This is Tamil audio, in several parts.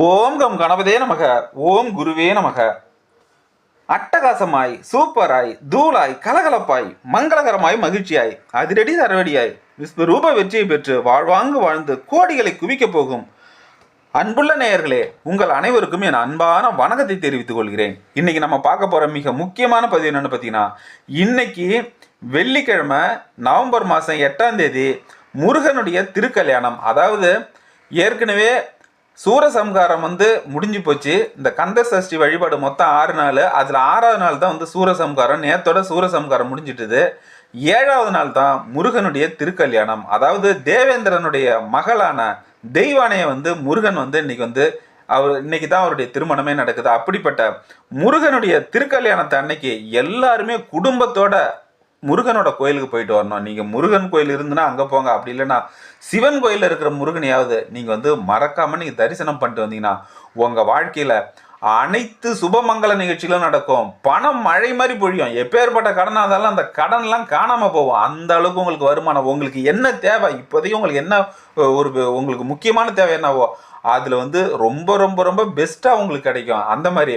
ஓம் கம் கணபதே நமக ஓம் குருவே நமக. அட்டகாசமாய் சூப்பராய் தூளாய் கலகலப்பாய் மங்களகரமாய் மகிழ்ச்சியாய் அதிரடி தரவடியாய் விஸ்வரூப வெற்றியை பெற்று வாழ்வாங்கு வாழ்ந்து கோடிகளை குவிக்கப் போகும். அன்புள்ள நேயர்களே உங்கள் அனைவருக்கும் என் அன்பான வணக்கத்தை தெரிவித்துக் கொள்கிறேன். இன்னைக்கு நம்ம பார்க்க போற மிக முக்கியமான பதிவு என்னன்னு பார்த்தீங்கன்னா இன்னைக்கு வெள்ளிக்கிழமை நவம்பர் மாதம் எட்டாம் தேதி முருகனுடைய திருக்கல்யாணம். அதாவது ஏற்கனவே சூரசம்காரம் வந்து முடிஞ்சு போச்சு. இந்த கந்த சஷ்டி வழிபாடு மொத்தம் ஆறு நாள். அதில் ஆறாவது நாள் தான் வந்து சூரசம்காரம் நேத்தோட சூரசம்காரம் முடிஞ்சிட்டுது. ஏழாவது நாள் தான் முருகனுடைய திருக்கல்யாணம். அதாவது தேவேந்திரனுடைய மகளான தெய்வானையை வந்து முருகன் வந்து இன்னைக்கு வந்து அவர் இன்னைக்கு தான் அவருடைய திருமணமே நடக்குது. அப்படிப்பட்ட முருகனுடைய திருக்கல்யாணத்தை அன்னைக்கு எல்லாருமே குடும்பத்தோட முருகனோட கோயிலுக்கு போயிட்டு வரணும். நீங்கள் முருகன் கோயில் இருந்துன்னா அங்கே போங்க. அப்படி இல்லைன்னா சிவன் கோயிலில் இருக்கிற முருகனையாவது நீங்கள் வந்து மறக்காமல் நீங்கள் தரிசனம் பண்ணிட்டு வந்தீங்கன்னா உங்கள் வாழ்க்கையில் அனைத்து சுபமங்கல நிகழ்ச்சிகளும் நடக்கும். பணம் மழை மாதிரி பொழியும். எப்பேற்பட்ட கடனாக இருந்தாலும் அந்த கடன்லாம் காணாமல் போகும். அந்த அளவுக்கு உங்களுக்கு வருமானம். உங்களுக்கு என்ன தேவை? இப்போதைக்கு உங்களுக்கு என்ன ஒரு உங்களுக்கு முக்கியமான தேவை என்னவோ அதில் வந்து ரொம்ப ரொம்ப ரொம்ப பெஸ்ட்டாக உங்களுக்கு கிடைக்கும். அந்த மாதிரி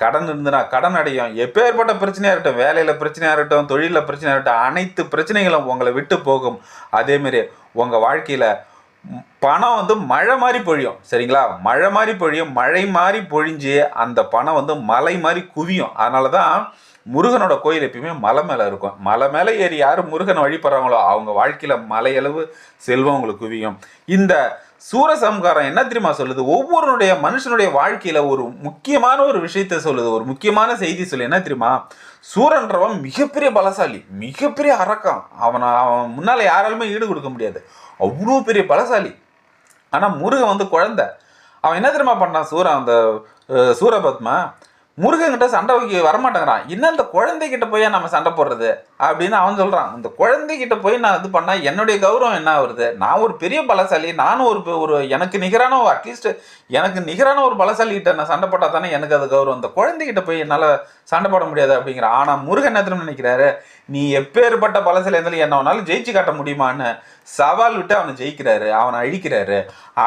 கடன் இருந்துனா கடன் அடையும். எப்பேற்பட்ட பிரச்சனையாக இருக்கட்டும் வேலையில் பிரச்சனையாக இருக்கட்டும் தொழிலில் பிரச்சனையாக இருக்கட்டும் அனைத்து பிரச்சனைகளும் உங்களை விட்டு போகும். அதேமாரி உங்கள் வாழ்க்கையில் பணம் வந்து மழை மாதிரி பொழியும். சரிங்களா? மழை மாதிரி பொழியும். மழை மாதிரி பொழிஞ்சு அந்த பணம் வந்து மலை மாதிரி குவியும். அதனால தான் முருகனோட கோயில் எப்பயுமே மலை மேலே இருக்கும். மலை மேலே ஏறி யார் முருகனை வழிபடுறாங்களோ அவங்க வாழ்க்கையில் மலையளவு செல்வம் உங்களுக்கு குவியும். இந்த சூரசம்காரம் என்ன தெரியுமா சொல்லுது? ஒவ்வொருடைய மனுஷனுடைய வாழ்க்கையில் ஒரு முக்கியமான ஒரு விஷயத்த சொல்லுது. ஒரு முக்கியமான செய்தி சொல்லு. என்ன தெரியுமா? சூரன்றவன் மிகப்பெரிய பலசாலி. மிகப்பெரிய அரக்கம் அவனை அவன் முன்னால் யாராலுமே ஈடு கொடுக்க முடியாது. அவ்வளோ பெரிய பலசாலி. ஆனால் முருகன் வந்து குழந்த. அவன் என்ன தெரியுமா பண்ணான்? சூரன் அந்த சூரபத்மா முருகன்கிட்ட சண்டை வைக்க வரமாட்டேங்கிறான். என்ன இந்த குழந்தைகிட்ட போய் நம்ம சண்டை போடுறது? அப்படின்னு அவன் சொல்கிறான் இந்த குழந்தைகிட்ட போய் நான் இது பண்ணால் என்னுடைய கௌரவம் என்ன வருது நான் ஒரு பெரிய பலசாலி நானும் ஒரு ஒரு எனக்கு நிகரான அட்லீஸ்ட் எனக்கு நிகரான ஒரு பலசாலிகிட்ட நான் சண்டை போட்டால் தானே எனக்கு அது கௌரவம். இந்த குழந்தைகிட்ட போய் என்னால் சண்டை போட முடியாது அப்படிங்கிற. ஆனால் முருகன் என்ன நினைக்கிறாரு? நீ எப்பேற்பட்ட பலசாலி இருந்தாலும் என்ன வேணாலும் ஜெயிச்சு காட்ட முடியுமான்னு சவால் விட்டு அவனை ஜெயிக்கிறாரு அவனை அழிக்கிறாரு.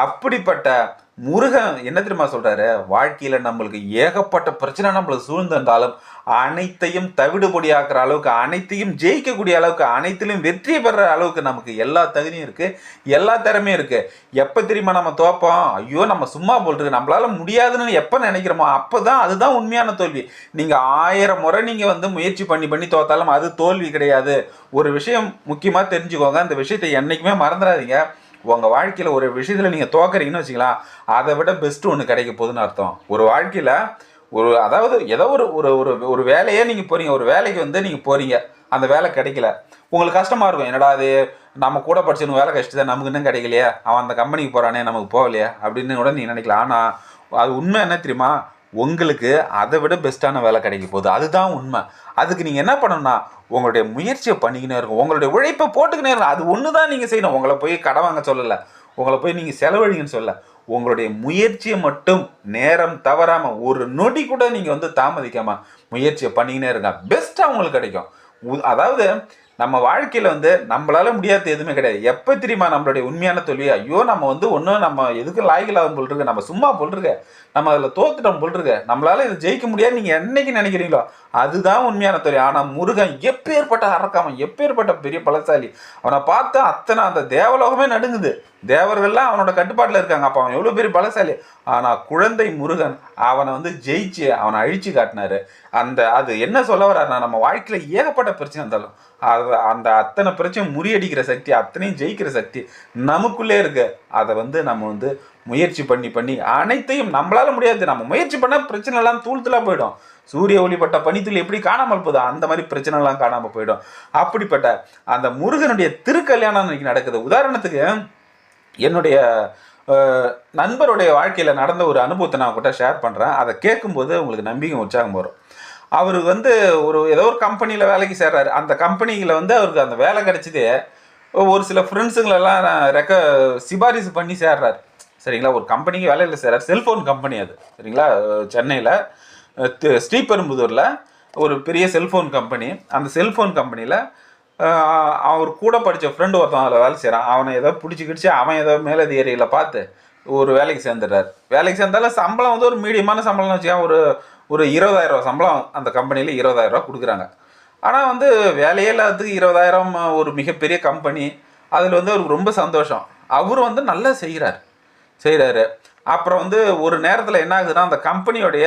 அப்படிப்பட்ட முருகன் என்ன தெரியுமா சொல்றாரு? வாழ்க்கையில நம்மளுக்கு ஏகப்பட்ட பிரச்சனை நம்மளுக்கு சூழ்ந்திருந்தாலும் அனைத்தையும் தவிடுபொடியாக்குற அளவுக்கு அனைத்தையும் ஜெயிக்கக்கூடிய அளவுக்கு அனைத்திலும் வெற்றி பெற அளவுக்கு நமக்கு எல்லா தகுதியும் இருக்குது எல்லா திறமையும் இருக்குது எப்போ தெரியுமா நம்ம தோப்போம்? ஐயோ நம்ம சும்மா போல்றது நம்மளால் முடியாதுன்னு எப்போ நினைக்கிறோமோ அப்போ தான் அதுதான் உண்மையான தோல்வி. நீங்கள் ஆயிரம் முறை நீங்கள் வந்து முயற்சி பண்ணி பண்ணி தோத்தாலும் அது தோல்வி கிடையாது. ஒரு விஷயம் முக்கியமாக தெரிஞ்சுக்கோங்க. அந்த விஷயத்தை என்றைக்குமே மறந்துடாதீங்க. உங்கள் வாழ்க்கையில் ஒரு விஷயத்தில் நீங்கள் தோக்குறீங்கன்னு வச்சுக்கலாம். அதை விட பெஸ்ட் ஒன்று கிடைக்க போகுதுன்னு அர்த்தம். ஒரு வாழ்க்கையில் ஒரு அதாவது ஏதோ ஒரு ஒரு ஒரு ஒரு வேலையே நீங்கள் போகிறீங்க ஒரு வேலைக்கு வந்து நீங்கள் போகிறீங்க அந்த வேலை கிடைக்கல. உங்களுக்கு கஷ்டமாக இருக்கும். என்னடா அது நம்ம கூட படிச்சவங்க வேலை கஷ்டம் நமக்கு இன்னும் கிடைக்கலையே? அவன் அந்த கம்பெனிக்கு போகிறானே நமக்கு போகலையே? அப்படின்னு கூட நீங்க நினைக்கலாம். ஆனால் அது உண்மை என்ன தெரியுமா? உங்களுக்கு அதை விட பெஸ்ட்டான வேலை கிடைக்க போகுது. அதுதான் உண்மை. அதுக்கு நீங்கள் என்ன பண்ணணும்னா உங்களுடைய முயற்சியை பண்ணிக்கினே இருக்கும் உங்களுடைய உழைப்பை போட்டுக்கினே இருக்கும் அது ஒன்று தான் நீங்கள் செய்யணும். உங்களை போய் கடை வாங்க சொல்லலை. உங்களை போய் நீங்கள் செலவழிங்கன்னு சொல்ல உங்களுடைய முயற்சியை மட்டும் நேரம் தவறாமல் ஒரு நொடி கூட நீங்கள் வந்து தாமதிக்காமல் முயற்சியை பண்ணிக்கினே இருங்க பெஸ்ட்டாக உங்களுக்கு கிடைக்கும். உ- அதாவது நம்ம வாழ்க்கையில் வந்து நம்மளால் முடியாத எதுவுமே கிடையாது. எப்போ தெரியுமா நம்மளுடைய உண்மையான தோல்வி? ஐயோ நம்ம வந்து ஒன்றும் நம்ம எதுக்கு லாய்கலாகும் போல்ருக்கு நம்ம சும்மா போல்ருக்கு நம்ம அதில் தோத்துட்டோம் போல் நம்மளால் இதை ஜெயிக்க முடியாது நீங்கள் என்னைக்கு நினைக்கிறீங்களோ அதுதான் உண்மையான தோல்வி. ஆனால் முருகன் எப்பேற்பட்ட அரக்காமன் எப்பேற்பட்ட பெரிய பலசாலி அவனை பார்த்து அத்தனை அந்த தேவலோகமே நடுங்குது. தேவர்கள்லாம் அவனோட கட்டுப்பாட்டில் இருக்காங்க. அப்போ அவன் எவ்வளோ பெரிய பலசாலி? ஆனால் குழந்தை முருகன் அவனை வந்து ஜெயிச்சு அவனை அழிச்சு காட்டினாரு. அந்த அது என்ன சொல்ல வர்றாருனா நம்ம வாழ்க்கையில் ஏகப்பட்ட பிரச்சனை இருந்தாலும் அது அந்த அத்தனை பிரச்சனை முறியடிக்கிற சக்தி அத்தனையும் ஜெயிக்கிற சக்தி நமக்குள்ளே இருக்கு. அதை வந்து நம்ம வந்து முயற்சி பண்ணி பண்ணி அனைத்தையும் நம்மளால முடியாது. நம்ம முயற்சி பண்ணால் பிரச்சனைலாம் எல்லாம் போயிடும். சூரிய ஒளிப்பட்ட பனித்துளி எப்படி காணாமல் போகுதோ அந்த மாதிரி பிரச்சனைலாம் காணாமல் போயிடும். அப்படிப்பட்ட அந்த முருகனுடைய திருக்கல்யாணம் இன்னைக்கு நடக்குது. உதாரணத்துக்கு என்னுடைய நண்பருடைய வாழ்க்கையில் நடந்த ஒரு அனுபவத்தை நான் கூட ஷேர் பண்ணுறேன் அதை கேட்கும்போது உங்களுக்கு நம்பிக்கை உற்சாகம் வரும். அவருக்கு வந்து ஒரு ஏதோ ஒரு கம்பெனியில் வேலைக்கு சேர்றாரு. அந்த கம்பெனியில் வந்து அவருக்கு அந்த வேலை கிடச்சிதே ஒரு சில ஃப்ரெண்ட்ஸுங்களெல்லாம் ரெக்க சிபாரிசு பண்ணி சேர்றாரு. சரிங்களா? ஒரு கம்பெனிக்கு வேலையில் சேர்றாரு. செல்ஃபோன் கம்பெனி அது. சரிங்களா? சென்னையில் ஸ்ரீபெரும்புதூரில் ஒரு பெரிய செல்ஃபோன் கம்பெனி அந்த செல்ஃபோன் கம்பெனியில் அவர் கூட படித்த ஃப்ரெண்டு ஒருத்தன் அதில் வேலை செய்கிறான் அவனை ஏதோ பிடிச்சி கிடிச்சு அவன் ஏதோ மேலதிகாரியில் பார்த்து ஒரு வேலைக்கு சேர்ந்துடுறாரு. வேலைக்கு சேர்ந்தாலும் சம்பளம் வந்து ஒரு மீடியமான சம்பளம்னு வச்சுக்கோங்க ஒரு ஒரு இருபதாயிரரூவா சம்பளம் அந்த கம்பெனியில் இருபதாயிரம் ரூபா கொடுக்குறாங்க. ஆனால் வந்து வேலையே இல்லாததுக்கு இருபதாயிரம் ஒரு மிகப்பெரிய கம்பெனி அதில் வந்து அவருக்கு ரொம்ப சந்தோஷம். அவர் வந்து நல்லா செய்கிறார் செய்கிறாரு அப்புறம் வந்து ஒரு நேரத்தில் என்ன ஆகுதுன்னா அந்த கம்பெனியோடைய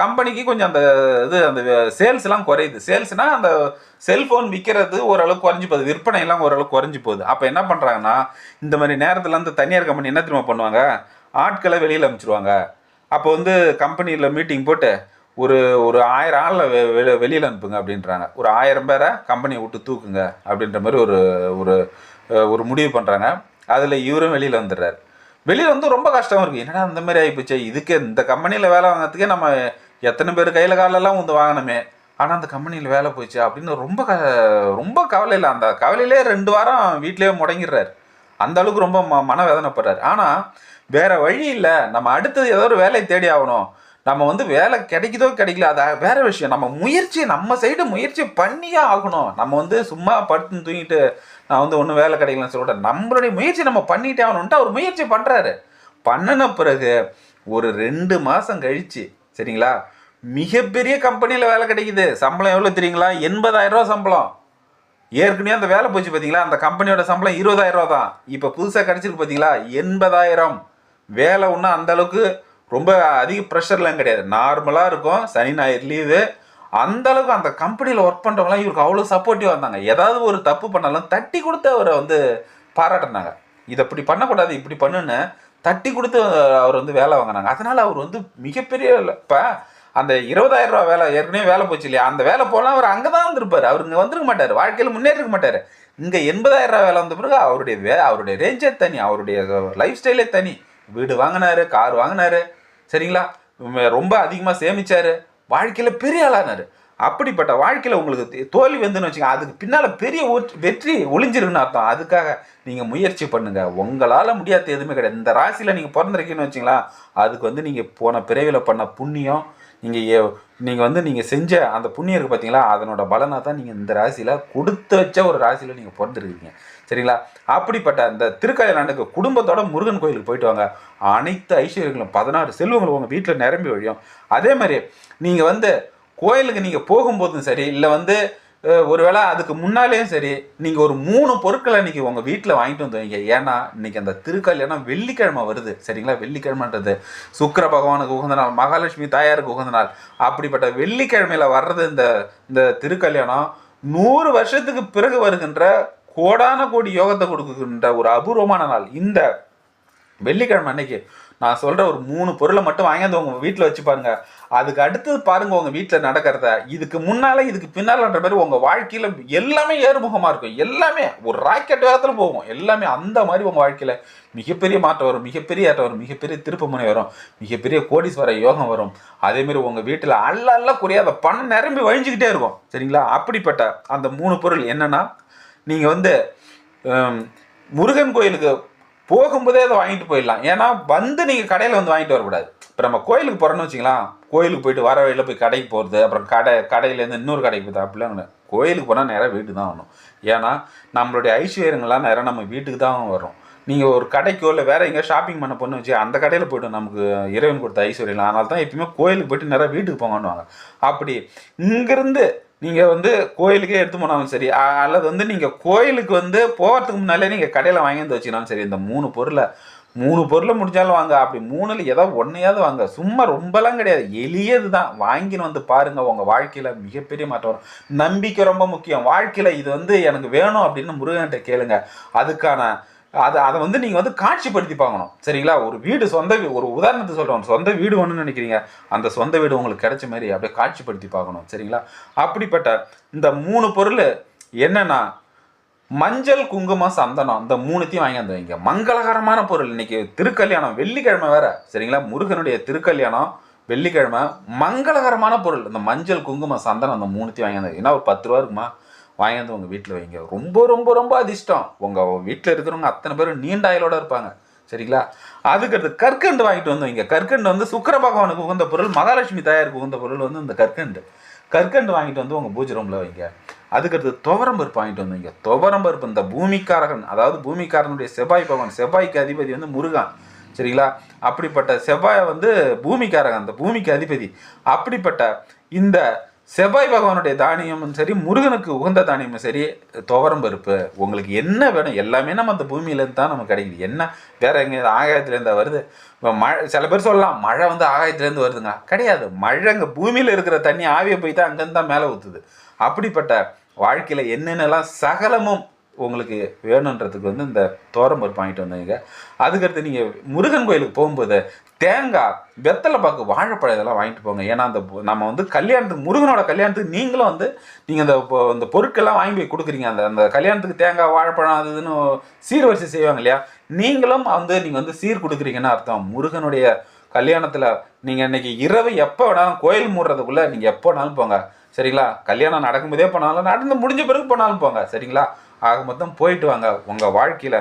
கம்பெனிக்கு கொஞ்சம் அந்த இது அந்த சேல்ஸ்லாம் குறையுது. சேல்ஸ்னால் அந்த செல்ஃபோன் விற்கிறது ஓரளவுக்கு குறைஞ்சி போகுது. விற்பனையெல்லாம் ஓரளவுக்கு குறைஞ்சி போகுது. அப்போ என்ன பண்ணுறாங்கன்னா இந்த மாதிரி நேரத்தில் அந்த தனியார் கம்பெனி என்ன திரும்ப பண்ணுவாங்க? ஆட்களை வெளியில் அனுப்பிச்சிடுவாங்க அப்போ வந்து கம்பெனியில் மீட்டிங் போட்டு ஒரு ஒரு ஆயிரம் ஆளில் வெ வெளியில் அனுப்புங்க அப்படின்றாங்க. ஒரு ஆயிரம் பேரை கம்பெனியை விட்டு தூக்குங்க அப்படின்ற மாதிரி ஒரு ஒரு ஒரு முடிவு பண்ணுறாங்க அதில் இவரும் வெளியில் வந்துடுறாரு. வெளியில் வந்து ரொம்ப கஷ்டம் இருக்குது என்னடா இந்த மாதிரி ஆகிப்போச்சு இதுக்கு இந்த கம்பெனியில் வேலை வாங்குறதுக்கே நம்ம எத்தனை பேர் கையில் காலெல்லாம் வந்து வாங்கினோமே ஆனால் அந்த கம்பெனியில் வேலை போச்சு அப்படின்னு ரொம்ப க ரொம்ப கவலையில் அந்த கவலையிலே ரெண்டு வாரம் வீட்டிலேயே முடங்கிடுறாரு. அந்த அளவுக்கு ரொம்ப ம மனவேதனைப்படுறாரு. ஆனால் வேறு வழி இல்லை. நம்ம அடுத்தது ஏதோ ஒரு வேலையை தேடி ஆகணும். நம்ம வந்து வேலை கிடைக்குதோ கிடைக்கல அது வேற விஷயம். நம்ம முயற்சி நம்ம சைடு முயற்சி பண்ணியே ஆகணும். நம்ம வந்து சும்மா படுத்து தூங்கிட்டு நான் வந்து ஒன்றும் வேலை கிடைக்கலன்னு சொல்லிட்டு நம்மளுடைய முயற்சி நம்ம பண்ணிட்டே ஆகணுன்ட்டு அவர் முயற்சி பண்ணுறாரு பண்ணின பிறகு ஒரு ரெண்டு மாதம் கழிச்சு சரிங்களா? மிகப்பெரிய கம்பெனியில் வேலை கிடைக்குது. சம்பளம் எவ்வளோ தெரியுங்களா? எண்பதாயிரரூவா சம்பளம். ஏற்கனவே அந்த வேலை போச்சு பார்த்தீங்களா அந்த கம்பெனியோட சம்பளம் இருபதாயிரரூவா தான். இப்போ புதுசாக கிடச்சிருக்கு பார்த்தீங்களா எண்பதாயிரம். வேலை ஒன்றும் அந்த அளவுக்கு ரொம்ப அதிக ப்ரெஷர்லாம் கிடையாது. நார்மலாக இருக்கும். சனி ஞாயிறு லீவு அந்த அளவுக்கு அந்த கம்பெனியில் ஒர்க் பண்ணுறவங்களாம் இவருக்கு அவ்வளோ சப்போர்ட்டிவாக இருந்தாங்க. ஏதாவது ஒரு தப்பு பண்ணாலும் தட்டி கொடுத்து அவரை வந்து பாராட்டினாங்க. இதை இப்படி பண்ணக்கூடாது இப்படி பண்ணுன்னு தட்டி கொடுத்து அவர் வந்து வேலை வாங்கினாங்க. அதனால் அவர் வந்து மிகப்பெரிய இப்போ அந்த இருபதாயிரம் ரூபா வேலை ஏற்கனவே வேலை போச்சு இல்லையா? அந்த வேலை போனால் அவர் அங்கே தான் வந்திருப்பார் அவர் இங்கே வந்துருக்க மாட்டார். வாழ்க்கையில் முன்னேறிக்க மாட்டார். இங்கே எண்பதாயிரம் ரூபா வேலை வந்த பிறகு அவருடைய வே அவருடைய ரேஞ்சே தனி. அவருடைய லைஃப் ஸ்டைலே தனி. வீடு வாங்கினாரு கார் வாங்கினாரு. சரிங்களா? ரொம்ப அதிகமாக சேமித்தார் வாழ்க்கையில் பெரிய ஆளானார் அப்படிப்பட்ட வாழ்க்கையில் உங்களுக்கு தோல்வி வந்துன்னு வச்சுங்க அதுக்கு பின்னால் பெரிய வெற்றி ஒளிஞ்சிருக்குன்னு அர்த்தம். அதுக்காக நீங்கள் முயற்சி பண்ணுங்கள் உங்களால் முடியாத எதுவுமே கிடையாது. இந்த ராசியில் நீங்கள் பிறந்திருக்கீங்கன்னு வச்சிங்களா அதுக்கு வந்து நீங்கள் போன பிறவியில் பண்ண புண்ணியம் நீங்கள் நீங்கள் வந்து நீங்கள் செஞ்ச அந்த புண்ணியம் இருக்குது பார்த்தீங்களா அதனோட பலனாக தான் நீங்கள் இந்த ராசியில் கொடுத்து வச்ச ஒரு ராசியில் நீங்கள் பிறந்திருக்கீங்க. சரிங்களா? அப்படிப்பட்ட அந்த திருக்கல்யாணுக்கு குடும்பத்தோட முருகன் கோயிலுக்கு போயிட்டு வாங்க. அனைத்து ஐஸ்வர்யங்களும் பதினாறு செல்வங்களும் உங்கள் வீட்டில் நிரம்பி வழியும். அதே மாதிரி நீங்கள் வந்து கோயிலுக்கு நீங்கள் போகும்போதும் சரி இல்லை வந்து ஒருவேளை அதுக்கு முன்னாலேயும் சரி நீங்கள் ஒரு மூணு பொருட்களை இன்னைக்கு உங்கள் வீட்டில் வாங்கிட்டு வந்து வைங்க. ஏன்னா இன்னைக்கு அந்த திருக்கல்யாணம் வெள்ளிக்கிழமை வருது. சரிங்களா? வெள்ளிக்கிழமைன்றது. சுக்கிர பகவானுக்கு உகந்த நாள் மகாலட்சுமி தாயாருக்கு உகந்த நாள். அப்படிப்பட்ட வெள்ளிக்கிழமையில வர்றது இந்த இந்த திருக்கல்யாணம் நூறு வருஷத்துக்கு பிறகு வருகின்ற கோடான கோடி யோகத்தை கொடுக்குகின்ற ஒரு அபூர்வமான நாள். இந்த வெள்ளிக்கிழமை அன்னைக்கு நான் சொல்கிற ஒரு மூணு பொருளை மட்டும் வாங்கியாந்து உங்கள் வீட்டில் வச்சு பாருங்க. அதுக்கு அடுத்தது பாருங்கள் உங்கள் வீட்டில் நடக்கிறத. இதுக்கு முன்னால் இதுக்கு பின்னாலன்ற மாதிரி உங்கள் வாழ்க்கையில் எல்லாமே ஏறுமுகமாக இருக்கும். எல்லாமே ஒரு ராக்கெட் வேகத்தில் போகும். எல்லாமே அந்த மாதிரி உங்கள் வாழ்க்கையில் மிகப்பெரிய மாற்றம் வரும். மிகப்பெரிய ஏற்றம் வரும். மிகப்பெரிய திருப்புமுனை வரும். மிகப்பெரிய கோடீஸ்வர யோகம் வரும். அதேமாரி உங்கள் வீட்டில் அல்ல அல்ல குறையாத பணம் நிரம்பி வழிஞ்சிக்கிட்டே இருக்கும். சரிங்களா? அப்படிப்பட்ட அந்த மூணு பொருள் என்னன்னா நீங்கள் வந்து முருகன் கோயிலுக்கு போகும்போதே அதை வாங்கிட்டு போயிடலாம். ஏன்னா வந்து நீங்கள் கடையில் வந்து வாங்கிட்டு வரக்கூடாது. இப்போ நம்ம கோயிலுக்கு போகிறோன்னு வச்சிங்களேன் கோயிலுக்கு போயிட்டு வர வழியில் போய் கடைக்கு போகிறது அப்புறம் கடை கடையிலேருந்து இன்னொரு கடைக்கு போகிறது அப்படிலாம் கோயிலுக்கு போனால் நேராக வீட்டுக்கு தான் வரணும். ஏன்னா நம்மளுடைய ஐஸ்வர்யங்கள்லாம் நேராக நம்ம வீட்டுக்கு தான் வரும். நீங்கள் ஒரு கடைக்கோ இல்லை வேறு எங்கேயோ ஷாப்பிங் பண்ண போன்னு வச்சு அந்த கடையில் போய்ட்டு நமக்கு இறைவன் கொடுத்த ஐஸ்வர்யம் அதனால தான் எப்பயுமே கோயிலுக்கு போயிட்டு நேராக வீட்டுக்கு போங்கன்னுவாங்க. அப்படி இங்கேருந்து நீங்கள் வந்து கோயிலுக்கே எடுத்து போனாலும் சரி அல்லது வந்து நீங்கள் கோயிலுக்கு வந்து போகிறதுக்கு முன்னாலே நீங்கள் கடையில் வாங்கி வந்து வச்சுக்கினாலும் சரி இந்த மூணு பொருளை மூணு பொருளை முடிஞ்சாலும் வாங்க. அப்படி மூணுல ஏதோ ஒன்றையாவது வாங்க. சும்மா ரொம்பலாம் கிடையாது. எளியது தான் வாங்கின்னு வந்து பாருங்க. உங்க வாழ்க்கையில மிகப்பெரிய மாற்றம் வரும். நம்பிக்கை ரொம்ப முக்கியம். வாழ்க்கையில இது வந்து எனக்கு வேணும் அப்படின்னு முருகன்கிட்ட கேளுங்க. அதுக்கான அதை அதை வந்து நீங்கள் வந்து காட்சிப்படுத்தி பார்க்கணும். சரிங்களா? ஒரு வீடு சொந்த ஒரு உதாரணத்துக்கு சொல்கிறோம் சொந்த வீடு ஒன்று நினைக்கிறீங்க. அந்த சொந்த வீடு உங்களுக்கு கிடைச்ச மாதிரி அப்படியே காட்சிப்படுத்தி பார்க்கணும். சரிங்களா? அப்படிப்பட்ட இந்த மூணு பொருள் என்னென்னா மஞ்சள் குங்குமம் சந்தனம். இந்த மூணுத்தையும் வாங்கி வந்து வைங்க. மங்களகரமான பொருள். இன்னைக்கு திருக்கல்யாணம் வெள்ளிக்கிழமை வேற. சரிங்களா? முருகனுடைய திருக்கல்யாணம் வெள்ளிக்கிழமை. மங்களகரமான பொருள். இந்த மஞ்சள் குங்குமம் சந்தனம் அந்த மூணுத்தையும் வாங்கி வந்து ஏன்னா ஒரு பத்து ரூபா இருக்குமா? வாங்கி வந்து உங்கள் வீட்டில் வைங்க. ரொம்ப ரொம்ப ரொம்ப அதிர்ஷ்டம். உங்கள் வீட்டில் இருக்கிறவங்க அத்தனை பேரும் நீண்ட ஆயுளோட இருப்பாங்க. சரிங்களா? அதுக்கடுத்து கற்கண்டு வாங்கிட்டு வந்து வைங்க. கற்கண்டு வந்து சுக்கர பகவானுக்கு உகந்த பொருள் மகாலட்சுமி தாயாருக்கு உகந்த பொருள் வந்து இந்த கற்கண்டு. கற்கண்டு வாங்கிட்டு வந்து உங்கள் பூஜை ரூமில் வைங்க. அதுக்கடுத்து துவரம் பருப்பு வாங்கிட்டு வந்தீங்க துவரம் பருப்பு இந்த பூமிக்காரகன் அதாவது பூமிக்காரனுடைய செவ்வாய் பகவான் செவ்வாய்க்கு அதிபதி வந்து முருகன். சரிங்களா? அப்படிப்பட்ட செவ்வாயை வந்து பூமிக்காரகன் அந்த பூமிக்கு அதிபதி. அப்படிப்பட்ட இந்த செவ்வாய் பகவானுடைய தானியமும் சரி முருகனுக்கு உகந்த தானியமும் சரி துவரம் பருப்பு உங்களுக்கு என்ன வேணும் எல்லாமே நம்ம அந்த பூமியிலேருந்து தான் நமக்கு கிடைக்குது. என்ன வேற எங்கே ஆகாயத்துலேருந்து வருது? இப்போ மழை சில பேர் சொல்லலாம் மழை வந்து ஆகாயத்துலேருந்து வருதுங்க. கிடையாது. மழை அங்கே பூமியில் இருக்கிற தண்ணி ஆவியை போய் தான் அங்கேருந்து தான் மேலே ஊற்றுது அப்படிப்பட்ட வாழ்க்கையில் என்னென்னலாம் சகலமும் உங்களுக்கு வேணுன்றதுக்கு வந்து இந்த தோரம் பருப்பு வாங்கிட்டு வந்தீங்க. அதுக்கடுத்து நீங்கள் முருகன் கோயிலுக்கு போகும்போது தேங்காய் வெத்தலை பாக்கு வாழைப்பழம் இதெல்லாம் வாங்கிட்டு போங்க. ஏன்னா அந்த நம்ம வந்து கல்யாணத்துக்கு முருகனோட கல்யாணத்துக்கு நீங்களும் வந்து நீங்கள் இந்த பொ- இந்த பொருட்கள்லாம் வாங்கி போய் கொடுக்குறீங்க. அந்த அந்த கல்யாணத்துக்கு தேங்காய் வாழைப்பழம் அது இதுன்னு சீர்வரிசை செய்வாங்க இல்லையா? நீங்களும் வந்து நீங்கள் வந்து சீர் கொடுக்குறீங்கன்னு அர்த்தம். முருகனுடைய கல்யாணத்தில் நீங்கள் இன்னைக்கு இரவு எப்போ வேணாலும் கோயில் மூடுறதுக்குள்ளே நீங்கள் எப்போ வேணாலும் போங்க. சரிங்களா? கல்யாணம் நடக்கும்போதே போனாலும் நடந்து முடிஞ்ச பிறகு போனாலும் போங்க. சரிங்களா? ஆக மொத்தம் போயிட்டு வாங்க. உங்கள் வாழ்க்கையில்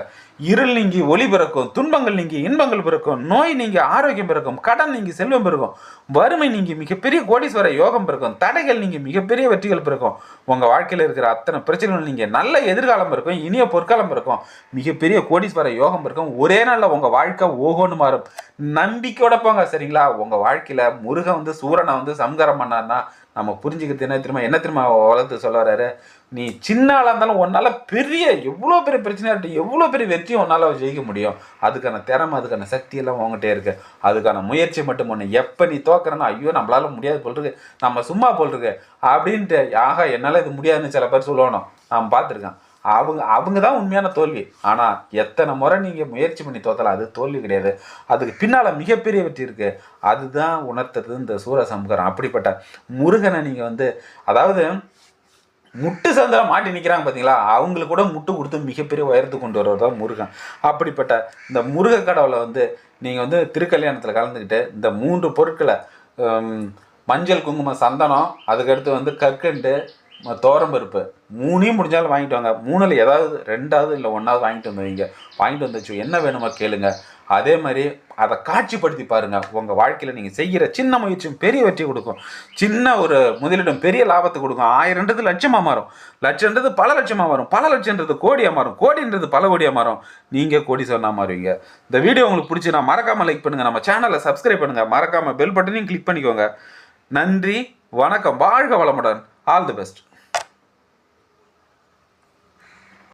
இருள் நீங்கி ஒளி பிறக்கும் துன்பங்கள் நீங்கி இன்பங்கள் பிறக்கும் நோய் நீங்கி ஆரோக்கியம் பிறக்கும் கடன் நீங்கி செல்வம் பிறக்கும் வறுமை நீங்கி மிகப்பெரிய கோடீஸ்வர யோகம் பிறக்கும் தடைகள் நீங்கி மிகப்பெரிய வெற்றிகள் பிறக்கும். உங்கள் வாழ்க்கையில் இருக்கிற அத்தனை பிரச்சனைகள் நீங்கள் நல்ல எதிர்காலம் இருக்கும் இனிய பொற்காலம் இருக்கும் மிகப்பெரிய கோடீஸ்வர யோகம் இருக்கும் ஒரே நாளில் உங்கள் வாழ்க்கை ஓகோன்னு மாறும். நம்பிக்கையோட போங்க சரிங்களா? உங்கள் வாழ்க்கையில் முருகன் வந்து சூரனை வந்து சம்காரம் பண்ணார்னா நம்ம புரிஞ்சுக்கிறது என்ன திரும்ப என்ன திரும்ப வளர்த்து சொல்ல வர்றாரு? நீ சின்ன ஆளாக இருந்தாலும் உன்னால் பெரிய எவ்வளோ பெரிய பிரச்சனையாக இருக்கட்டும் எவ்வளோ பெரிய வெற்றியும் உன்னால் ஜெயிக்க முடியும். அதுக்கான திறமை அதுக்கான சக்தியெல்லாம் உங்ககிட்டே உங்ககிட்ட இருக்கு. அதுக்கான முயற்சி மட்டும் ஒன்று எப்போ நீ தோக்குறனா ஐயோ நம்மளால முடியாது போல் இருக்கு. நம்ம சும்மா போல் இருக்கு. அப்படின்ட்டு ஆகா என்னால் இது முடியாதுன்னு சில பேர் சொல்லணும் நான் பார்த்துருக்கேன். அவங்க அவங்க தான் உண்மையான தோல்வி. ஆனால் எத்தனை முறை நீங்கள் முயற்சி பண்ணி தோத்தலாம்? அது தோல்வி கிடையாது. அதுக்கு பின்னால் மிகப்பெரிய வெற்றி இருக்குது அதுதான் உணர்த்துறது இந்த சூரசம்கரம் அப்படிப்பட்ட முருகனை நீங்கள் வந்து அதாவது முட்டு சந்தில் மாட்டி நிற்கிறாங்க பார்த்தீங்களா அவங்களுக்கு கூட முட்டு கொடுத்து மிகப்பெரிய உயரத்துக்கு கொண்டு வரவர் தான் முருகன். அப்படிப்பட்ட இந்த முருக கடவுளை வந்து நீங்கள் வந்து திருக்கல்யாணத்தில் கலந்துக்கிட்டு இந்த மூன்று பொருட்களை மஞ்சள் குங்குமம் சந்தனம் அதுக்கடுத்து வந்து கற்கண்டு தோரம்பருப்பு மூணையும் முடிஞ்சாலும் வாங்கிட்டு வாங்க. மூணில் ஏதாவது ரெண்டாவது இல்லை ஒன்றாவது வாங்கிட்டு வந்து வைங்க. வாங்கிட்டு வந்துச்சு என்ன வேணுமோ கேளுங்கள் அதே மாதிரி அதை காட்சிப்படுத்தி பாருங்கள் உங்கள் வாழ்க்கையில் நீங்கள் செய்கிற சின்ன முயற்சியும் பெரிய வெற்றி கொடுக்கும். சின்ன ஒரு முதலிடம் பெரிய லாபத்தை கொடுக்கும். ஆயிரன்றது லட்சமாக மாறும். லட்சன்றது பல லட்சமாக மாறும். பல லட்சன்றது கோடியாக மாறும். கோடின்றது பல கோடியாக மாறும். நீங்கள் கோடி சொன்னால் மாறுவீங்க. இந்த வீடியோ உங்களுக்கு பிடிச்சினா மறக்காமல் லைக் பண்ணுங்கள் நம்ம சேனலை சப்ஸ்கிரைப் பண்ணுங்கள் மறக்காமல் பெல் பட்டனையும் கிளிக் பண்ணிக்கோங்க. நன்றி வணக்கம். வாழ்க வளமுடன். All the best